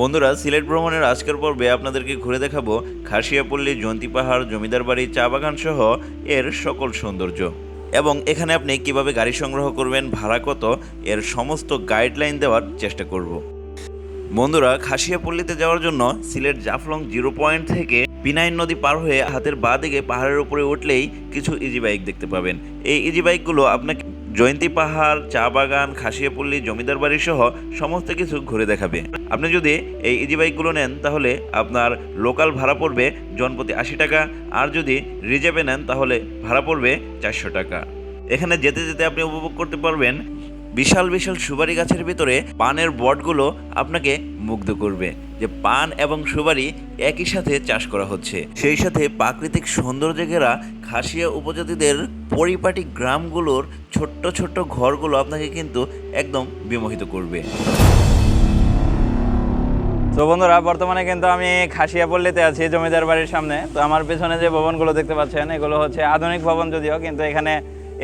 বন্ধুরা, সিলেট ভ্রমণের আজকের পর্বে আপনাদেরকে ঘুরে দেখাবো খাসিয়াপল্লী জন্তি পাহাড় জমিদার বাড়ি চা বাগান সহ এর সকল সৌন্দর্য। এবং এখানে আপনি কীভাবে গাড়ি সংগ্রহ করবেন, ভাড়া কত, এর সমস্ত গাইডলাইন দেওয়ার চেষ্টা করব। বন্ধুরা, খাসিয়াপল্লীতে যাওয়ার জন্য সিলেট জাফলং জিরো পয়েন্ট থেকে পিনাইন নদী পার হয়ে হাতের বাঁ দিকে পাহাড়ের উপরে উঠলেই কিছু ইজি বাইক দেখতে পাবেন। এই ইজি বাইকগুলো আপনাকে জয়ন্তী পাহাড়, চা বাগান, খাসিয়াপল্লী, জমিদার বাড়ি সহ সমস্ত কিছু ঘুরে দেখাবে। আপনি যদি এই ইজি বাইকগুলো নেন, তাহলে আপনার লোকাল ভাড়া পড়বে জনপ্রতি আশি টাকা, আর যদি রিজার্ভে নেন, তাহলে ভাড়া পড়বে চারশো টাকা। এখানে যেতে যেতে আপনি উপভোগ করতে পারবেন বিশাল বিশাল সুপারি গাছের ভিতরে পানের বটগুলো আপনাকে মুগ্ধ করবে। যে পান এবং সুপারি একই সাথে চাষ করা হচ্ছে। সেই সাথে প্রাকৃতিক সৌন্দর্যে ঘেরা খাসিয়া উপজাতিদের পরিপাটি গ্রামগুলোর ছোট্ট ছোট্ট ঘরগুলো আপনাকে কিন্তু একদম বিমোহিত করবে। তো বন্ধুরা, বর্তমানে কিন্তু আমি খাসিয়াপল্লিতে আছি, জমিদার বাড়ির সামনে। তো আমার পেছনে যে ভবনগুলো দেখতে পাচ্ছেন, এগুলো হচ্ছে আধুনিক ভবন যদিও, কিন্তু এখানে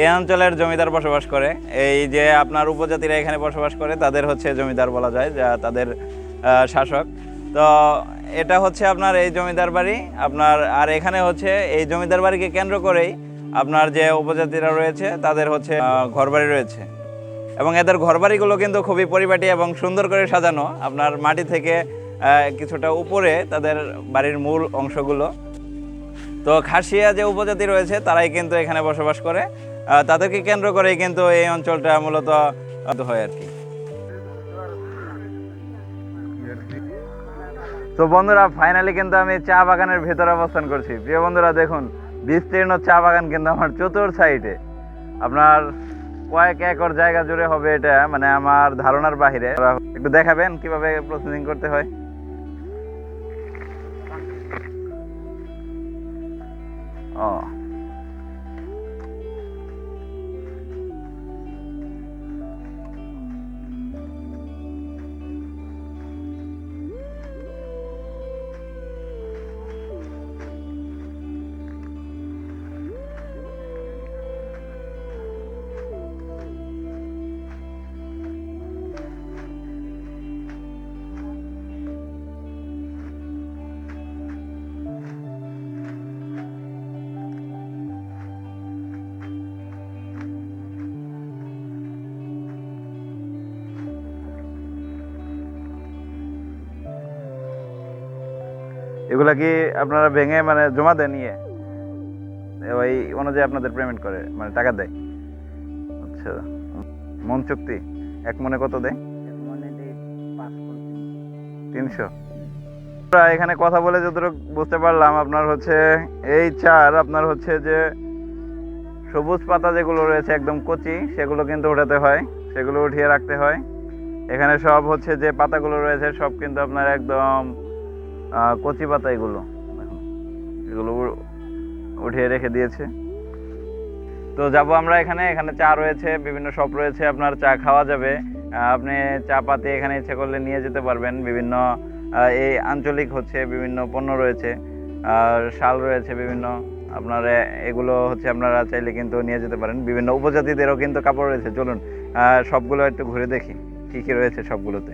এই অঞ্চলের জমিদার বসবাস করে। এই যে আপনার উপজাতিরা এখানে বসবাস করে, তাদের হচ্ছে জমিদার বলা যায়, যা তাদের শাসক। তো এটা হচ্ছে আপনার এই জমিদার বাড়ি। আপনার, আর এখানে হচ্ছে এই জমিদার বাড়িকে কেন্দ্র করেই আপনার যে উপজাতিরা রয়েছে, তাদের হচ্ছে ঘরবাড়ি রয়েছে। এবং এদের ঘরবাড়িগুলো কিন্তু খুবই পরিপাটি এবং সুন্দর করে সাজানো। আপনার মাটি থেকে কিছুটা উপরে তাদের বাড়ির মূল অংশগুলো। তো খাসিয়া যে উপজাতি রয়েছে, তারাই কিন্তু এখানে বসবাস করে। তাদেরকে কেন্দ্র করেই কিন্তু এই অঞ্চলটা মূলত হয় আর কি। তো বন্ধুরা ফাইনালি কিন্তু আমি চা বাগানের ভেতরে অবস্থান করছি। প্রিয় বন্ধুরা, দেখুন, বিস্তীর্ণ চা বাগান কিন্তু আমার চতুর সাইডে আপনার কয়েক একর জায়গা জুড়ে হবে এটা মানে আমার ধারণার বাহিরে। একটু দেখাবেন কীভাবে প্রসেসিং করতে হয়। ও। এগুলা কি আপনারা ভেঙে মানে জমা দেন ইয়ে ওই অনুযায়ী আপনাদের পেমেন্ট করে মানে টাকা দেয়। আচ্ছা। মন চুক্তি এক মনে কত দেয়? তিনশো। এখানে কথা বলে যতটুকু বুঝতে পারলাম আপনার হচ্ছে এই চার আপনার হচ্ছে যে সবুজ পাতা যেগুলো রয়েছে একদম কচি সেগুলো কিন্তু উঠাতে হয় সেগুলো উঠিয়ে রাখতে হয়। এখানে সব হচ্ছে যে পাতাগুলো রয়েছে সব কিন্তু আপনার একদম কচি পাতা এগুলো। এগুলো উঠিয়ে রেখে দিয়েছে। তো যাব আমরা এখানে। এখানে চা রয়েছে, বিভিন্ন শপ রয়েছে, আপনার চা খাওয়া যাবে। আপনি চা পাতি এখানে ইচ্ছে করলে নিয়ে যেতে পারবেন। বিভিন্ন এই আঞ্চলিক হচ্ছে, বিভিন্ন পণ্য রয়েছে। আর শাল রয়েছে বিভিন্ন। আপনার এগুলো হচ্ছে আপনারা চাইলে কিন্তু নিয়ে যেতে পারেন। বিভিন্ন উপজাতিদেরও কিন্তু কাপড় রয়েছে। চলুন সবগুলো একটু ঘুরে দেখি, কি কি রয়েছে সবগুলোতে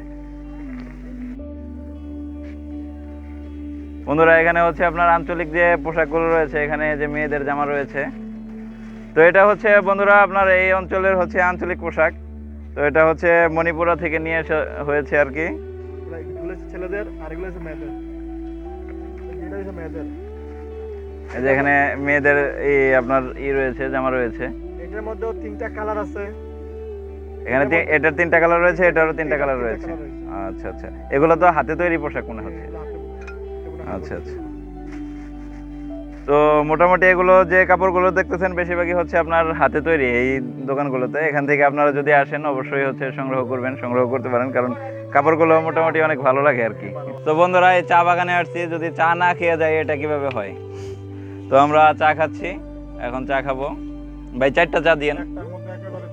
বন্ধুরা এখানে হচ্ছে আপনার আঞ্চলিক যে পোশাকগুলো রয়েছে এখানে যে মেয়েদের জামা রয়েছে। তো এটা হচ্ছে বন্ধুরা আপনার এই অঞ্চলের হচ্ছে আঞ্চলিক পোশাক। তো এটা হচ্ছে মণিপুরা থেকে নিয়ে এসে হয়েছে আর কি। ছেলেদের আর হচ্ছে মেয়েদের। এটা হচ্ছে মেয়েদের। এই যে এখানে মেয়েদের এই আপনার ই রয়েছে জামা রয়েছে। এটার মধ্যেও তিনটা কালার আছে। এখানে এটার তিনটা কালার রয়েছে এটারও তিনটা কালার রয়েছে। রয়েছে। আচ্ছা আচ্ছা। এগুলো তো হাতে তৈরি পোশাক মনে হচ্ছে। আচ্ছা আচ্ছা। তো মোটামুটি এগুলো যে কাপড়গুলো দেখতেছেন, বেশিরভাগই হচ্ছে আপনার হাতে তৈরি এই দোকানগুলোতে। এখান থেকে আপনারা যদি আসেন, অবশ্যই হচ্ছে সংগ্রহ করবেন, সংগ্রহ করতে পারেন, কারণ কাপড়গুলো মোটামুটি অনেক ভালো লাগে আর কি। তো বন্ধুরা, এই চা বাগানে আসছি, যদি চা না খেয়ে যায়, এটা কীভাবে হয়? তো আমরা চা খাচ্ছি, এখন চা খাব। ভাই, চারটা চা একেবারে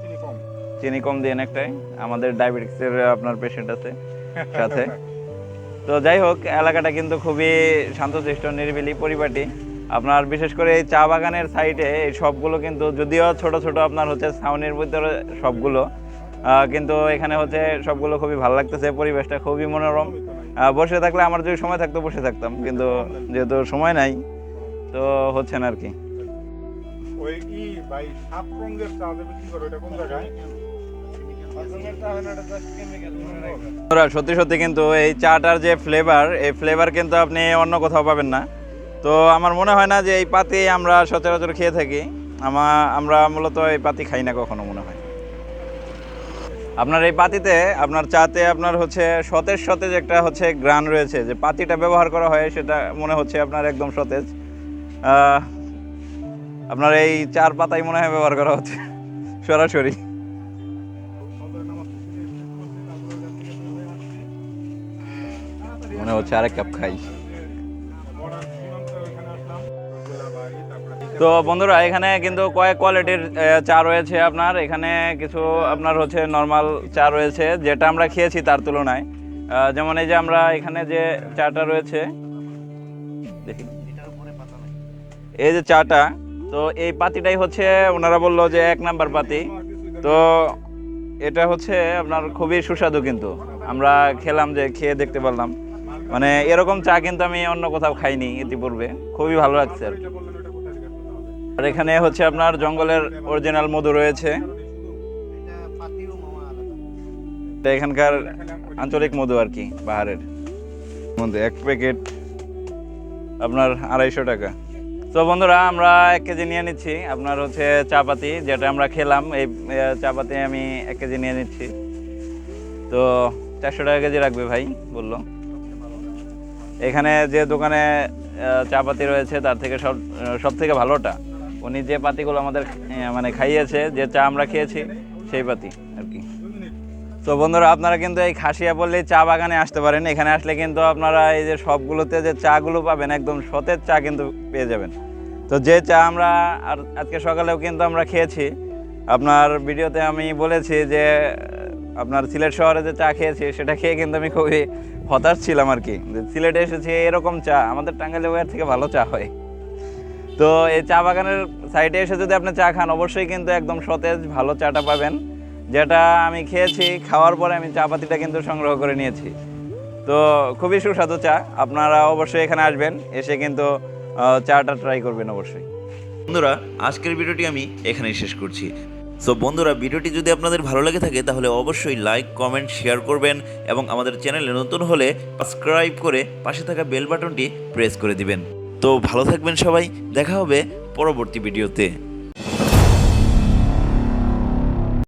চিনি কম দিয়েন একটাই, আমাদের ডায়াবেটিক্সের আপনার পেশেন্ট আছে, সাথে। তো যাই হোক, এলাকাটা কিন্তু খুবই শান্তশিষ্ট, নিরিবিলি পরিপাটি। আপনার বিশেষ করে এই চা বাগানের সাইডে এই সবগুলো কিন্তু, যদিও ছোট ছোট আপনার হচ্ছে ছাউনির ভিতরে সবগুলো কিন্তু এখানে হচ্ছে সবগুলো খুবই ভালো লাগতেছে, পরিবেশটা খুবই মনোরম। বসে থাকলে আমার যদি সময় থাকতো, বসে থাকতাম, কিন্তু যেহেতু সময় নাই, তো হচ্ছে না আর কি। ওই ই ভাই রঙের চা যে বিক্রি করে কোন জায়গায়? সত্যি সত্যি কিন্তু এই চাটার যে ফ্লেভার এই ফ্লেভার কিন্তু আপনি অন্য কোথাও পাবেন না। তো আমার মনে হয় না যে এই পাতি আমরা সচরাচর খেয়ে থাকি। আমা, আমরা মূলত এই পাতি খাই না কখনো মনে হয়। আপনার এই পাতিতে, আপনার চাতে আপনার হচ্ছে সতেজ সতেজ একটা হচ্ছে গ্রান রয়েছে। যে পাতিটা ব্যবহার করা হয় সেটা মনে হচ্ছে আপনার একদম সতেজ। আপনার এই চার পাতাই মনে হয় ব্যবহার করা হচ্ছে। সরাসরি। হচ্ছে আরেক কাপ খাই। তো বন্ধুরা, এখানে কিন্তু কয়েক কোয়ালিটির চা রয়েছে আপনার। এখানে কিছু আপনার হচ্ছে নর্মাল চা রয়েছে, যেটা আমরা খেয়েছি তার তুলনায়। যেমন এই যে আমরা এখানে যে চাটা রয়েছে, দেখি। এই যে চাটা, তো এই পাতিটাই হচ্ছে, ওনারা বলল যে এক নাম্বার পাতি। তো এটা হচ্ছে আপনার খুবই সুস্বাদু কিন্তু। আমরা খেলাম যে, খেয়ে দেখতে পারলাম। মানে এরকম চা কিন্তু আমি অন্য কোথাও খাইনি ইতিপূর্বে। খুবই ভালো লাগছে আর কি। আর এখানে হচ্ছে আপনার জঙ্গলের অরিজিনাল মধু রয়েছে। এখানকার আঞ্চলিক মধু আর কি পাহাড়ের মধ্যে এক প্যাকেট আপনার আড়াইশো টাকা। তো বন্ধুরা, আমরা এক কেজি নিয়ে নিচ্ছি। আপনার হচ্ছে চাপাতি, যেটা আমরা খেলাম, এই চাপাতি আমি এক কেজি নিয়ে নিচ্ছি। তো চারশো টাকা কেজি রাখবে ভাই, বলল। এখানে যে দোকানে চা পাতি রয়েছে, তার থেকে সব সব থেকে ভালোটা, উনি যে পাতিগুলো আমাদের মানে খাইয়েছে, যে চা আমরা খেয়েছি, সেই পাতি আর কি। তো বন্ধুরা, আপনারা কিন্তু এই খাসিয়া বললেই চা বাগানে আসতে পারেন। এখানে আসলে কিন্তু আপনারা এই যে সবগুলোতে যে চাগুলো পাবেন, একদম সতেজ চা কিন্তু পেয়ে যাবেন। তো যে চা আমরা আর আজকে সকালেও কিন্তু আমরা খেয়েছি, আপনার ভিডিওতে আমি বলেছি যে, আপনার সিলেট শহরে যে চা খেয়েছি, সেটা খেয়ে কিন্তু আমি খুবই হতাশ ছিলাম আর কি। সিলেটে এসেছি, এরকম চা, আমাদের টাঙ্গাইলে ওয়ার থেকে ভালো চা হয়। তো এই চা বাগানের সাইডে এসে যদি আপনি চা খান, অবশ্যই কিন্তু একদম সতেজ, ভালো চাটা পাবেন। যেটা আমি খেয়েছি, খাওয়ার পরে আমি চা পাতিটা কিন্তু সংগ্রহ করে নিয়েছি। তো খুবই সুস্বাদু চা, আপনারা অবশ্যই এখানে আসবেন, এসে কিন্তু চাটা ট্রাই করবেন অবশ্যই। বন্ধুরা, আজকের ভিডিওটি আমি এখানেই শেষ করছি। সো বন্ধুরা, ভিডিওটি যদি আপনাদের ভালো লাগে থাকে, তাহলে অবশ্যই লাইক কমেন্ট শেয়ার করবেন এবং আমাদের চ্যানেলে নতুন হলে সাবস্ক্রাইব করে পাশে থাকা বেল বাটনটি প্রেস করে দিবেন। তো, ভালো থাকবেন সবাই। দেখা হবে পরবর্তী ভিডিওতে।